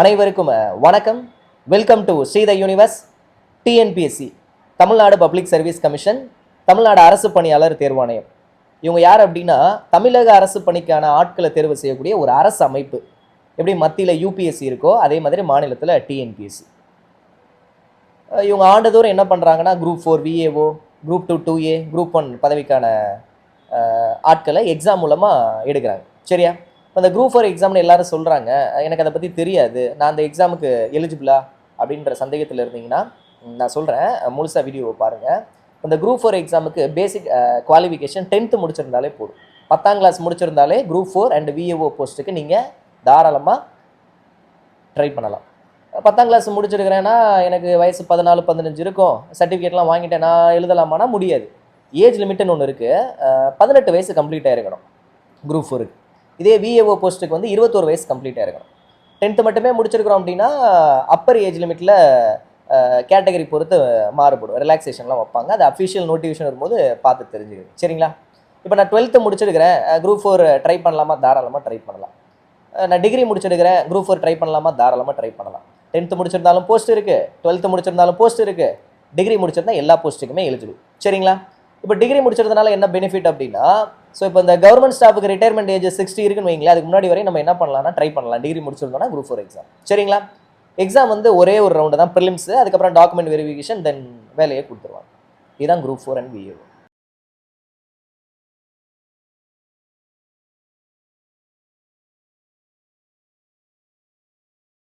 அனைவருக்கும் வணக்கம். Welcome to Sritha universe TNPSC Tamil Nadu public service commission Tamil Nadu அரசு பணியாளர் தேர்வாணையம் இவங்க யார் அப்படின்னா தமிழக அரசு பணிக்கான ஆட்களை தேர்வு செய்யக்கூடிய ஒரு அரசு அமைப்பு. எப்படி மத்தியில் யூபிஎஸ்சி இருக்கோ அதே மாதிரி மாநிலத்தில் டிஎன்பிஎஸ்சி இவங்க ஆண்டுதோறும் என்ன பண்ணுறாங்கன்னா group four VAO group two two A group one பதவிக்கான ஆட்களை எக்ஸாம் மூலமாக எடுக்கிறாங்க. சரியா? இப்போ அந்த குரூப் ஃபோர் எக்ஸாம்னு எல்லாரும் சொல்கிறாங்க எனக்கு அதை பற்றி தெரியாது. நான் அந்த எக்ஸாமுக்கு எலிஜிபிளா அப்படின்ற சந்தேகத்தில் இருந்தீங்கன்னா நான் சொல்கிறேன் முழுசாக வீடியோவை பாருங்கள் இந்த குரூப் ஃபோர் எக்ஸாமுக்கு பேசிக் குவாலிஃபிகேஷன் டென்த்து முடிச்சிருந்தாலே போதும். பத்தாம் கிளாஸ் முடிச்சிருந்தாலே குரூப் ஃபோர் அண்ட் விஏஓ போஸ்ட்டுக்கு நீங்கள் தாராளமாக ட்ரை பண்ணலாம். பத்தாம் கிளாஸ் முடிச்சிருக்கிறேன்னா எனக்கு வயசு பதினாலு பதினஞ்சு இருக்கும். சர்டிஃபிகேட்லாம் வாங்கிட்டேன் நான் எழுதலாமானா முடியாது. ஏஜ் லிமிட்னு ஒன்று இருக்குது பதினெட்டு வயசு கம்ப்ளீட் ஆகிருக்கணும் குரூப் ஃபோருக்கு இதே விஏஓ போஸ்ட்டுக்கு வந்து இருபத்தோரு வயசு கம்ப்ளீட்டாக இருக்கணும் டென்த்து மட்டுமே முடிச்சிருக்கிறோம் அப்படின்னா அப்பர் ஏஜ் லிமிட்டில் கேட்டகரி பொறுத்து மாறுபடும். ரிலாக்ஸேஷன்லாம் வைப்பாங்க. அது அஃபிஷியல் நோட்டிஃபிகேஷன் வரும்போது பார்த்து தெரிஞ்சுக்கணும். சரிங்களா? இப்போ நான் டுவெல்த்து முடிச்சிருக்கிறேன். குரூப் ஃபோர் ட்ரை பண்ணலாமா? தாராளமாக ட்ரை பண்ணலாம். நான் டிகிரி முடிச்சிருக்கிறேன். குரூப் ஃபோர் ட்ரை பண்ணலாமா? தாராளமாக ட்ரை பண்ணலாம். டென்த்து முடிச்சிருந்தாலும் போஸ்ட் இருக்குது டுவெல்த்து முடிச்சிருந்தாலும் போஸ்ட் இருக்குது டிகிரி முடிச்சிருந்தா எல்லா போஸ்ட்டுக்குமே எலிஜிபிள் சரிங்களா? இப்போ டிகிரி முடிச்சிருந்தனால என்ன பெனிஃபிட் அப்படின்னா ஸோ இப்போ இந்த கவர்மெண்ட் ஸ்டாஃபுக்கு ரிட்டையர்மெண்ட் ஏஜ் சிக்ஸ்டி இருக்குன்னு வைங்களேன் அதுக்கு முன்னாடி வரை நம்ம என்ன பண்ணலாம்னா ட்ரை பண்ணலாம். டிகிரி முடிச்சிருந்தோம்னா குரூப் ஃபோர் எக்ஸாம் சரிங்களா? எக்ஸாம் வந்து ஒரே ஒரு ரவுண்டு தான் ப்ரிலிம்ஸு அதுக்கப்புறம் டாக்குமெண்ட் வெரிஃபிகேஷன் தென் வேலையை கொடுத்துருவாங்க. இதுதான் குரூப் ஃபோர் அண்ட் விஏஓ